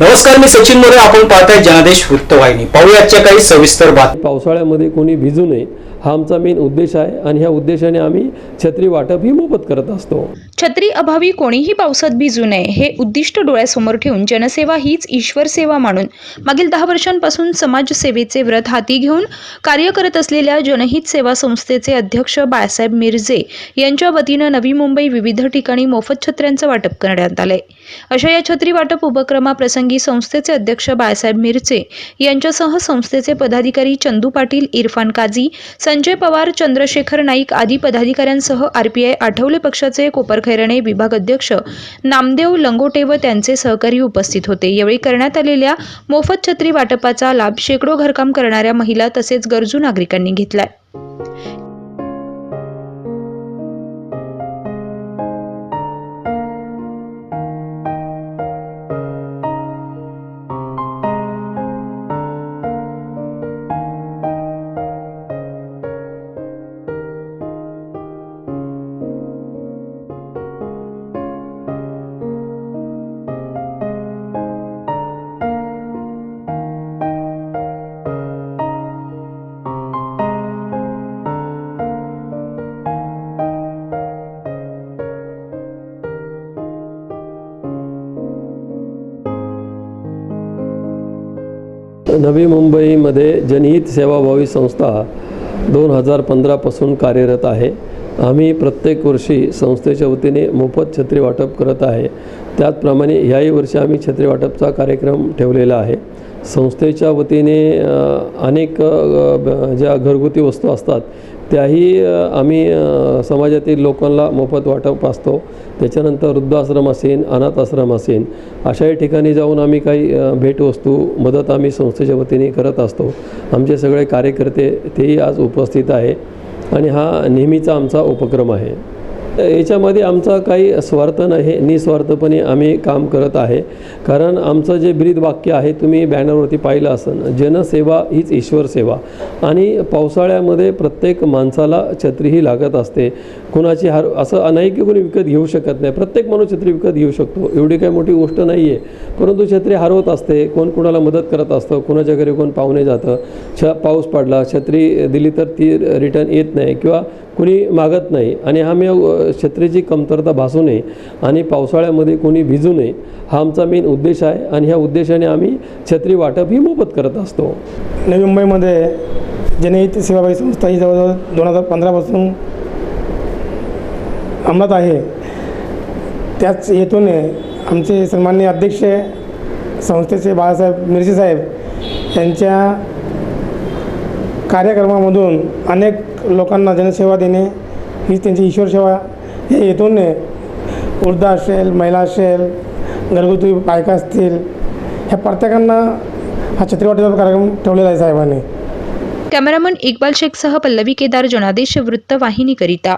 नमस्कार मी सचिन मोरे. आपण पाहताय जनादेश वृत्तवाहिनी. पाहूया आजच्या काही सविस्तर बातम्या. पावसाळ्यामध्ये कोणी भिजू नये हा आमचा मेन उद्देश आहे आणि ह्या उद्देशाने आम्ही छत्री वाटप ही मोफत करत असतो. छत्री अभावी कोणीही पावसात भिजू नये हे उद्दिष्ट डोळ्यासमोर ठेवून जनसेवा हीच ईश्वर सेवा मानून मागील दहा वर्षांपासून समाजसेवेचे व्रत हाती घेऊन कार्य करत असलेल्या जनहित सेवा संस्थेचे अध्यक्ष बाळासाहेब मिरजे यांच्या वतीनं नवी मुंबई विविध ठिकाणी मोफत छत्र्यांचं वाटप करण्यात आलंय. अशा या छत्री वाटप उपक्रमाप्रसंगी संस्थेचे अध्यक्ष बाळासाहेब मिरजे यांच्यासह संस्थेचे पदाधिकारी चंदू पाटील इरफान काझी संजय पवार चंद्रशेखर नाईक आदी पदाधिकाऱ्यांसह आरपीआय आठवले पक्षाचे कोपरखैरणे विभाग अध्यक्ष नामदेव लंगोटे व त्यांचे सहकारी उपस्थित होते. यावेळी करण्यात आलेल्या मोफत छत्री वाटपाचा लाभ शेकडो घरकाम करणाऱ्या महिला तसेच गरजू नागरिकांनी घेतलाय. नवी मुंबईमध्ये जनहित सेवाभावी संस्था दोन हजार पंधरापासून कार्यरत आहे. आम्ही प्रत्येक वर्षी संस्थेच्या वतीने मोफत छत्री वाटप करत आहे. त्याचप्रमाणे ह्याही वर्षी आम्ही छत्री वाटपचा कार्यक्रम ठेवलेला आहे. संस्थेच्या वतीने अनेक ज्या घरगुती वस्तू असतात त्याही आम्ही समाजातील लोकांना मोफत वाटप असतो त्याच्यानंतर वृद्धाश्रम असेल अनाथ आश्रम असेल अशाही ठिकाणी जाऊन आम्ही काही भेटवस्तू मदत आम्ही संस्थेच्या वतीने करत असतो. आमचे सगळे कार्यकर्ते तेही आज उपस्थित आहे. आणि हा नेहमीचा आमचा उपक्रम आहे. याच्यामध्ये आमचा काही स्वार्थ नाही निस्वार्थपणे आम्ही काम करत आहे. कारण आमचं जे ब्रीद वाक्य आहे तुम्ही बॅनरवरती पाहिलं असेल जनसेवा हीच ईश्वर सेवा. आणि पावसाळ्यामध्ये प्रत्येक माणसाला छत्री ही लागत असते. कुणाची हार असं नाही की कोणी विकत घेऊ शकत नाही. प्रत्येक माणूस छत्री विकत घेऊ शकतो. एवढी काही मोठी गोष्ट नाही आहे परंतु छत्री हरवत असते कोण कुणाला मदत करत असतं कुणाच्या घरी कोण पाहुणे जातं छ पाऊस पडला छत्री दिली तर ती रिटर्न येत नाही. किंवा कुणी मागत नाही आणि आम्ही मी छत्रीची कमतरता भासू नये आणि पावसाळ्यामध्ये कोणी भिजू नये हा आमचा मेन उद्देश आहे आणि ह्या उद्देशाने आम्ही छत्री वाटप ही मोफत करत असतो. नवी मुंबईमध्ये जनहित सेवाभावी संस्था ही जवळजवळ दोन हजार पंधरापासून अंमलात आहे. त्याच हेतूने आमचे सन्माननीय अध्यक्ष संस्थेचे बाळासाहेब मिरजे साहेब यांच्या कार्यक्रमामधून अनेक लोकांना जनसेवा देणे हीच त्यांची ईश्वर सेवा या हेतूने वृद्ध असेल महिला असेल घरगुती बायका असतील ह्या प्रत्येकांना हा छत्रीवाटेचा कार्यक्रम ठेवलेला आहे साहेबांनी. कॅमेरामन इक्बाल शेखसह पल्लवी केदार जनादेश वृत्तवाहिनीकरिता.